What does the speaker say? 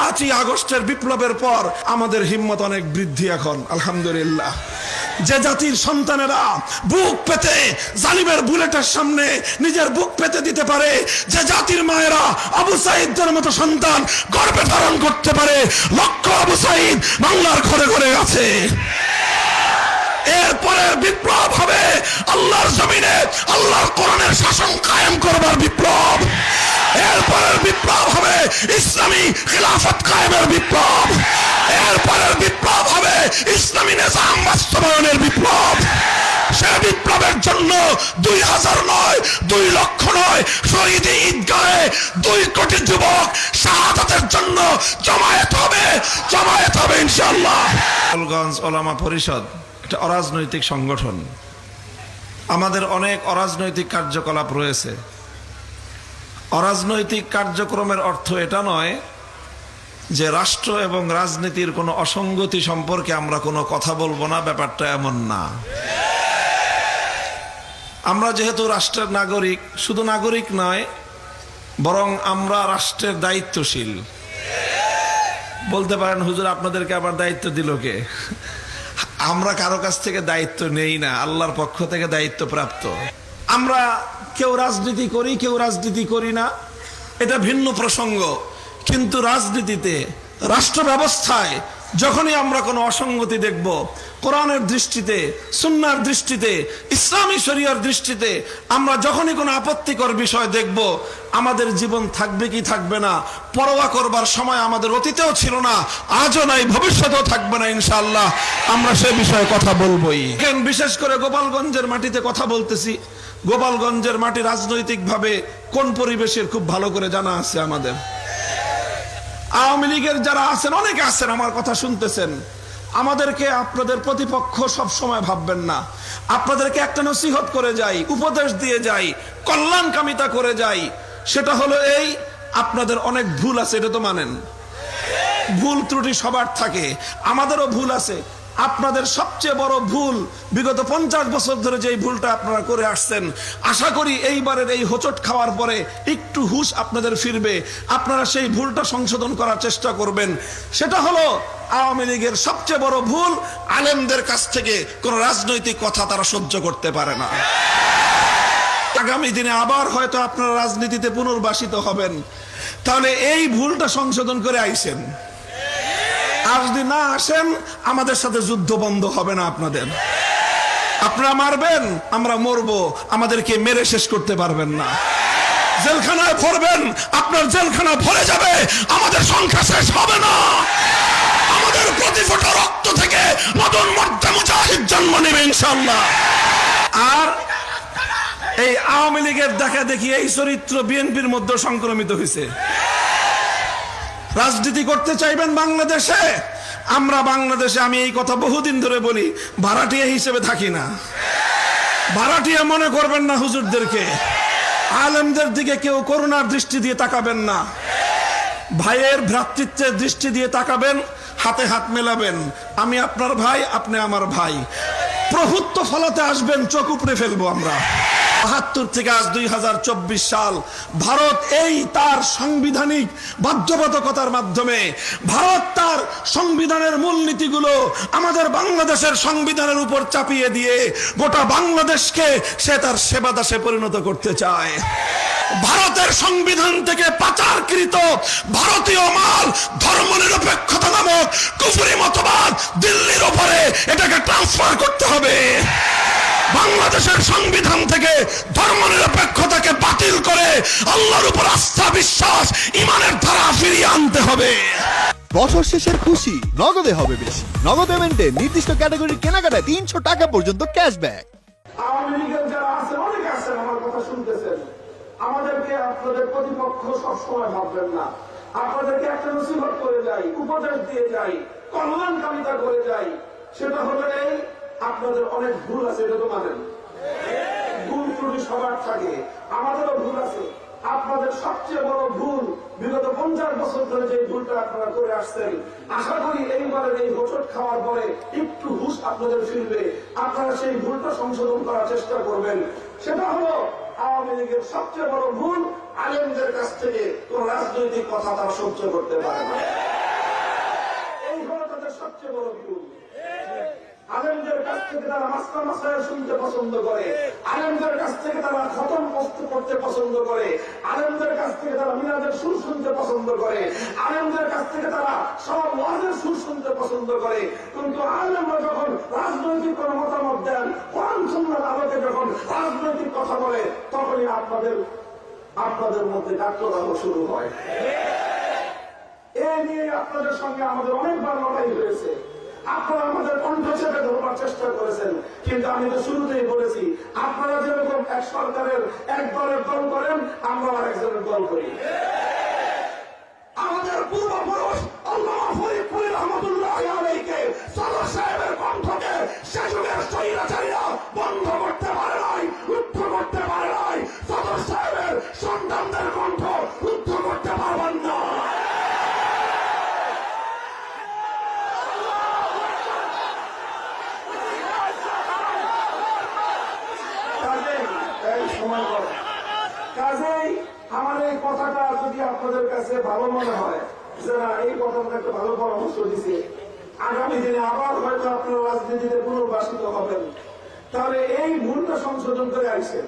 পাঁচই আগস্টের বিপ্লবের পর আমাদের হিম্মত অনেক বৃদ্ধি এখন, আলহামদুলিল্লাহ। যে জাতির সন্তানেরা বুক পেতে জালিমের বুলেটের সামনে নিজের বুক পেতে দিতে পারে, যে জাতির মায়েরা আবু সাইদদের মতো সন্তান গর্বে ধারণ করতে পারে, লক্ষ আবু সাইদ বাংলার ঘরে ঘরে আছে। এরপরে বিপ্লব হবে আল্লাহর জমিনে আল্লাহর ইসলামী খিলাফত কায়েমের বিপ্লব। এরপরের বিপ্লব হবে ইসলামী নিজাম বাস্তবায়নের বিপ্লব। সে বিপ্লবের জন্য দুই হাজার নয়, দুই লক্ষ নয় ঈদগাহে দুই কোটি যুবক শাহাদাতের জন্য জমায়েত হবে জমায়েত হবে ইনশাআল্লাহ। ওলামা পরিষদ একটা অরাজনৈতিক সংগঠন। আমাদের অনেক অরাজনৈতিক কার্যকলাপ রয়েছে। অরাজনৈতিক কার্যক্রমের অর্থ এটা নয় যে রাষ্ট্র এবং রাজনীতির কোনো অসঙ্গতি সম্পর্কে আমরা কোনো কথা বলব না, ব্যাপারটা এমন না। আমরা যেহেতু রাষ্ট্রের নাগরিক, শুধু নাগরিক নয়, বরং আমরা রাষ্ট্রের দায়িত্বশীল। বলতে পারেন, হুজুর আপনাদেরকে আবার দায়িত্ব দিল কে? আমরা কারও কাছ থেকে দায়িত্ব নেই না, আল্লাহর পক্ষ থেকে দায়িত্ব প্রাপ্ত আমরা কেউ রাজনীতি করি কেউ রাজনীতি করি না। এটা ভিন্ন প্রসঙ্গ। কিন্তু রাজনীতিতে রাষ্ট্র ব্যবস্থায় যখনই আমরা কোনো অসঙ্গতি দেখব, কোরআনের দৃষ্টিতে, সুন্নার দৃষ্টিতে, ইসলামী শরিয়ার দৃষ্টিতে, আমরা যখনই কোনো আপত্তিকর বিষয় দেখব, আমাদের জীবন থাকবে কি থাকবে না, পরোয়া করবার সময় আমাদের অতীতেও ছিল না, আজও নাই, ভবিষ্যতেও থাকবে না ইনশাআল্লাহ। আমরা সে বিষয়ে কথা বলবোই। বিশেষ করে গোপালগঞ্জের মাটিতে কথা বলতেছি? গোপালগঞ্জের মাটি রাজনৈতিকভাবে কোন পরিবেশের খুব ভালো করে জানা আছে আমাদের। আওয়ামী লীগের যারা আছেন, অনেকে আছেন আমার কথা শুনতেছেন। আমাদেরকে আপনাদের প্রতিপক্ষ সব সময় ভাববেন না। আপনাদেরকে একটা নসিহত করে যাই, উপদেশ দিয়ে যাই, কল্যাণকামিতা করে যাই। সেটা হলো এই, আপনাদের অনেক ভুল আছে, এটা তো মানেন। ভুল ত্রুটি সবার থাকে। আমাদেরও ভুল আছে। আপনাদের সবচেয়ে বড় ভুল বিগত পঞ্চাশ বছর ধরে যে ভুলটা আপনারা করে আসছেন, আশা করি এইবারের এই হোচট খাওয়ার পরে একটু হুশ আপনাদের ফিরবে। আপনারা সেই ভুলটা সংশোধন করার চেষ্টা করবেন। সেটা হলো, আওয়ামী লীগের সবচেয়ে বড় ভুল, আলেমদের কাছ থেকে কোন রাজনৈতিক কথা তারা সহ্য করতে পারে না। আগামী দিনে আবার হয়তো আপনারা রাজনীতিতে পুনর্বাসিত হবেন। তাহলে এই ভুলটা সংশোধন করে আইসেন। আর যদি না আসেন, আমাদের সাথে যুদ্ধ বন্ধ হবে না আপনাদের। আপনারা মারবেন, আমরা মরবো, আমাদেরকে মেরে শেষ করতে পারবেন না। জেলখানায় ভরবেন আপনার জেলখানা ভরে যাবে, আমাদের সংখ্যা শেষ হবে না। আমাদের প্রতি ফোঁটা রক্ত থেকে নতুন মুজাহিদ জন্ম নেবে ইনশাল্লাহ আর এই আওয়ামী লীগের দেখা দেখি এই চরিত্র বিএনপির মধ্যে সংক্রমিত হয়েছে। রাজনীতি করতে চাইবেন বাংলাদেশে? আমরা বাংলাদেশে আমি এই কথা বহুদিন ধরে বলি ভাড়াটিয়া হিসেবে থাকি না। ভাড়াটিয়া মনে করবেন না হুজুরদেরকে। আলেমদের দিকে কেউ করুণার দৃষ্টি দিয়ে তাকাবেন না। ভাইয়ের ভ্রাতৃত্বের দৃষ্টি দিয়ে তাকাবেন, হাতে হাত মেলাবেন। আমি আপনার ভাই, আপনি আমার ভাই। প্রভুত্ব ফলাতে আসবেন, চোখ উপড়ে ফেলব আমরা। বাহাত্তর থেকে আজ দুই হাজার চব্বিশ সাল, ভারত এই তার সাংবিধানিক বাধ্যবাধকতার মাধ্যমে, ভারত তার সংবিধানের মূলনীতিগুলো আমাদের বাংলাদেশের সংবিধানের উপর চাপিয়ে দিয়ে গোটা বাংলাদেশকে সে তার সেবা দাসে পরিণত করতে চায়। ভারতের সংবিধান থেকে পাচারকৃত ভারতীয় মাল ধর্মনিরপেক্ষতা নামক কুফুরি মতবাদ দিল্লির ওপরে এটাকে ট্রান্সফার করতে হবে। বাংলাদেশের সংবিধান থেকে ধর্মনিরপেক্ষতাকে বাতিল করে আল্লাহর উপর আস্থা বিশ্বাস ইমানের ধারা ফিরিয়ে আনতে হবে। বছর শেষের খুশি নগদে হবে বেশি। নগদ পেমেন্টে নির্দিষ্ট ক্যাটাগরির কেনাকাটায় তিনশো টাকা পর্যন্ত ক্যাশব্যাক আওয়ামী লীগের যারা আছেন অনেকে আছেন আমার কথা শুনতেছেন। আমাদেরকে আপনাদের প্রতিপক্ষ সবসময় ভাববেন না। আপনাদেরকে একটা নসিহত করে যাই উপদেশ দিয়ে যাই কল্যাণ কামিতা করে যাই। সেটা হলো এই আপনাদের অনেক ভুল আছে, এটা তো মানেন। ভুল ত্রুটি সবার থাকে, আমাদেরও ভুল আছে। আপনাদের সবচেয়ে বড় ভুল বিগত পঞ্চাশ বছর ধরে যে ভুলটা আপনারা করে আসছেন, আশা করি এইবারের এই হোচট খাওয়ার পরে একটু হুশ আপনাদের ফিরবে। আপনারা সেই ভুলটা সংশোধন করার চেষ্টা করবেন। সেটা হলো, আওয়ামী লীগের সবচেয়ে বড় ভুল আলেমদের কাছ থেকে কোন রাজনৈতিক কথা তারা সহ্য করতে পারে না। এই সবচেয়ে বড় ভুল। আলেমদের কাছ থেকে তারা মাস্টার মাসায় শুনতে পছন্দ করে। আলেমদের কাছ থেকে তারা খতম করতে করতে পছন্দ করে। আলেমদের কাছ থেকে তারা মিনাদের সুর শুনতে পছন্দ করে। আলেমদের কাছ থেকে তারা সব ওয়াজের সুর শুনতে পছন্দ করে। কিন্তু আলেমরা যখন রাজনৈতিক কোন মতামত দেন, কোরআন সুন্নার আলোকে যখন রাজনৈতিক কথা বলে, তখনই আপনাদের আপনাদের মধ্যে ডাক্তার শুরু হয়। এ নিয়ে আপনাদের সঙ্গে আমাদের অনেকবার লড়াই হয়েছে। আপনারা আমাদের কণ্ঠ চেপে ধরবার চেষ্টা করেছেন। কিন্তু আমি তো শুরুতেই বলেছি, আপনারা যেরকম এক সরকারের এক দল করেন আমরা একজনের দল করি। আমাদের পূর্বপুরুষ আল্লাহ ফরিদপুরি রহমতুল্লাহ আলাইকে সাহেবের কণ্ঠকে সে যুগের বন্ধ করতে সময় করে। কাজেই আমার এই কথাটা যদি আপনাদের কাছে ভালো মনে হয়, যে এই কথাটা একটা ভালো পরামর্শ দিছে, আগামী দিনে আবার হয়তো আপনারা রাজনীতিতে পুনর্বাসিত হবেন। তাহলে এই ভুলটা সংশোধন করে আসেন